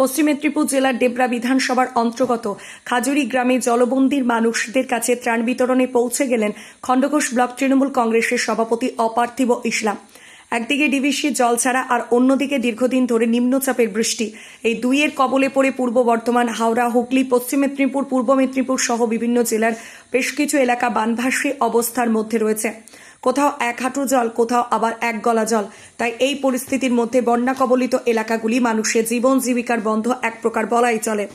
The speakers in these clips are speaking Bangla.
পশ্চিম মেদিনীপুর জেলার ডেবরা বিধানসভার অন্তর্গত খাজুরি গ্রামে জলবন্দির মানুষদের কাছে ত্রাণ বিতরণে পৌঁছে গেলেন খণ্ডঘোষ ব্লক তৃণমূল কংগ্রেসের সভাপতি অপার্থিব ইসলাম। একদিকে ডিভিসি জল ছাড়া আর অন্যদিকে দীর্ঘদিন ধরে নিম্নচাপের বৃষ্টি। এই দুইয়ের কবলে পড়ে পূর্ব বর্ধমান, হাওড়া, হুগলি, পশ্চিম মেদিনীপুর, পূর্ব মেদিনীপুর সহ বিভিন্ন জেলার বেশ কিছু এলাকা বানভাসী অবস্থার মধ্যে রয়েছে। কোথাও এক হাঁটু জল, কোথাও আবার এক গলা জল। তাই এই পরিস্থিতির মধ্যে বন্যা কবলিত এলাকাগুলি মানুষের জীবন জীবিকার বন্ধ এক প্রকার বলাই চলে।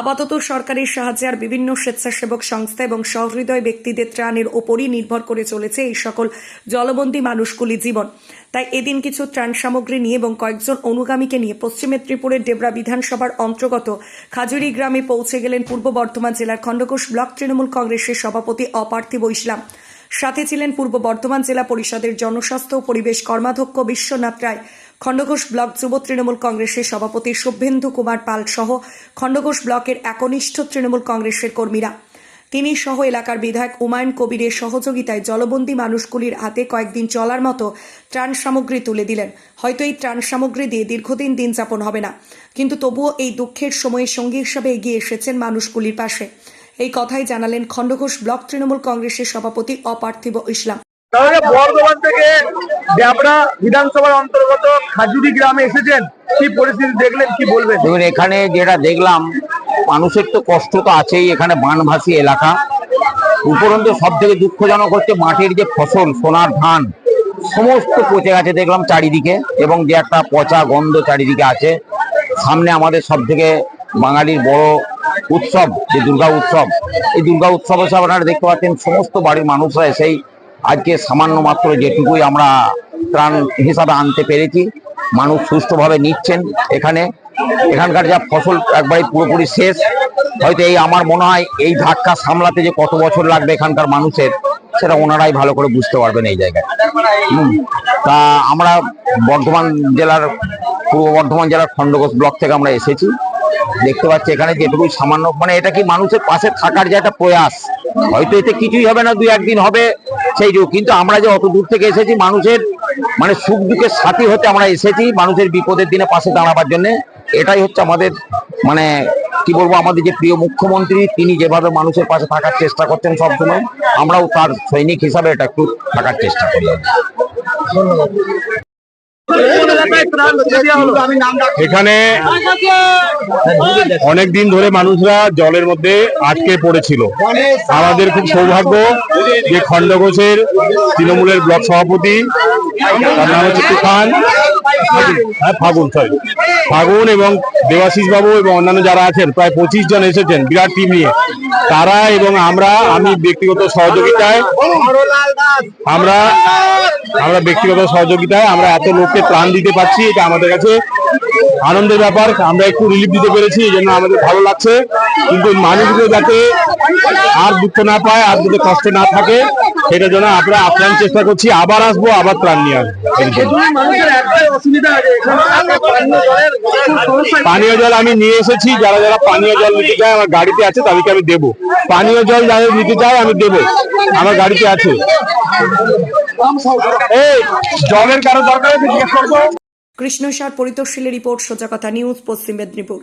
আপাতত সরকারের সাহায্যে আর বিভিন্ন স্বেচ্ছাসেবক সংস্থা এবং সহৃদয় ব্যক্তিদের ত্রাণের ওপরই নির্ভর করে চলেছে এই সকল জলবন্দী মানুষগুলি জীবন। তাই এদিন কিছু ত্রাণ সামগ্রী নিয়ে এবং কয়েকজন অনুগামীকে নিয়ে পশ্চিম মেদিনীপুরের ডেবরা বিধানসভার অন্তর্গত খাজুরি গ্রামে পৌঁছে গেলেন পূর্ব বর্ধমান জেলার খণ্ডঘোষ ব্লক তৃণমূল কংগ্রেসের সভাপতি অপার্থিব ইসলাম। সাথে ছিলেন পূর্ব বর্ধমান জেলা পরিষদের জনস্বাস্থ্য ও পরিবেশ কর্মাধ্যক্ষ বিশ্বনাথ রায়, খণ্ডঘোষ ব্লক যুব তৃণমূল কংগ্রেসের সভাপতি শুভেন্দু কুমার পাল সহ খণ্ডঘোষ ব্লকের একনিষ্ঠ তৃণমূল কংগ্রেসের কর্মীরা। তিনি সহ এলাকার বিধায়ক উমায়ুন কবিরের সহযোগিতায় জলবন্দী মানুষগুলির হাতে কয়েকদিন চলার মতো ত্রাণ সামগ্রী তুলে দিলেন। হয়তো এই ত্রাণ সামগ্রী দিয়ে দীর্ঘদিন দিন যাপন হবে না। কিন্তু তবুও এই দুঃখের সময়ে সঙ্গী হিসাবে এগিয়ে এসেছেন মানুষগুলির পাশে। এই কথাই জানালেন খণ্ডঘোষ ব্লক তৃণমূল কংগ্রেসের সভাপতি অপার্থিব ইসলাম। তাহলে বর্ধমান থেকে ড্যাবরা বিধানসভার অন্তর্গত খাজুরি গ্রামে এসেছেন কি পরিস্থিতি দেখলেন কি বলবেন? দেখুন এখানে যেটা দেখলাম মানুষের তো কষ্ট তো আছেই এখানে বানভাসি এলাকা। উপরন্তু সব থেকে দুঃখজনক হচ্ছে মাটির যে ফসল সোনার ধান সমস্ত পচে গেছে দেখলাম চারিদিকে এবং যে একটা পচা গন্ধ চারিদিকে আছে। সামনে আমাদের সব থেকে বাঙালির বড় উৎসব, যে দুর্গা উৎসব। এই দুর্গা উৎসব হিসেবে আপনারা দেখতে পাচ্ছেন, সমস্ত বাড়ির মানুষরা এসেই আজকে সামান্য মাত্র যেটুকুই আমরা ত্রাণ হিসাবে আনতে পেরেছি। মানুষ সুষ্ঠুভাবে নিচ্ছেন এখানে। এখানকার যা ফসল একবারে পুরোপুরি শেষ। হয়তো এই আমার মনে হয় এই ধাক্কা সামলাতে যে কত বছর লাগবে এখানকার মানুষের, সেটা ওনারাই ভালো করে বুঝতে পারবেন এই জায়গায়। তা আমরা বর্ধমান জেলার, পূর্ব বর্ধমান জেলার খণ্ডঘোষ ব্লক থেকে আমরা এসেছি। দেখতে পাচ্ছি এখানে যেটুকু সামান্য মানে এটা কি মানুষের পাশে থাকার যে একটা প্রয়াস? হয়তো এতে কিছুই হবে না, দুই একদিন হবে সেই যুগ। কিন্তু আমরা যে অত দূর থেকে এসেছি মানুষের মানে সুখ দুঃখের সাথী হতে আমরা এসেছি মানুষের বিপদের দিনে পাশে দাঁড়াবার জন্য। এটাই হচ্ছে আমাদের মানে কি বলব, আমাদের যে প্রিয় মুখ্যমন্ত্রী, তিনি যেভাবে মানুষের পাশে থাকার চেষ্টা করছেন সবসময়, আমরাও তার সৈনিক হিসাবে এটা একটু থাকার চেষ্টা করি। এখানে অনেক দিন ধরে মানুষরা জলের মধ্যে আটকে পড়েছিল। আমাদের খুব সৌভাগ্য যে খণ্ডঘোষের তৃণমূলের ব্লক সভাপতি, তার নাম হচ্ছে তুফান। হ্যাঁ ফাগুন সরি ফাগুন এবং দেবাশিস বাবু এবং অন্যান্য যারা আছেন, প্রায় পঁচিশ জন এসেছেন, বিরাট টিম নিয়ে। তারা এবং আমরা, আমি ব্যক্তিগত সহযোগিতায়, আমরা আমরা ব্যক্তিগত সহযোগিতায়, আমরা এত লোককে প্রাণ দিতে পারছি, এটা আমাদের কাছে আনন্দের ব্যাপার। আমরা একটু রিলিফ দিতে পেরেছি, এই জন্য আমাদের ভালো লাগছে। কিন্তু মানুষগুলো যাতে আর দুঃখ না পায়, আর যাতে কষ্ট না থাকে সেটার জন্য আমরা আপ্রাণ চেষ্টা করছি আবার আসব আবার ত্রাণ নিয়ে আসব। পানীয় জল আমি নিয়ে এসেছি যারা যারা পানীয় জল নিতে চায় আমার গাড়িতে আছে তাদেরকে আমি দেবো। পানীয় জল যাদের নিতে চায় আমি দেবো। আমার গাড়িতে আছে। এই জলের কারও দরকার আছে জিজ্ঞেস করব কৃষ্ণসার পরিতোষীলের রিপোর্ট সোজা কথা নিউজ পশ্চিম মেদিনীপুর।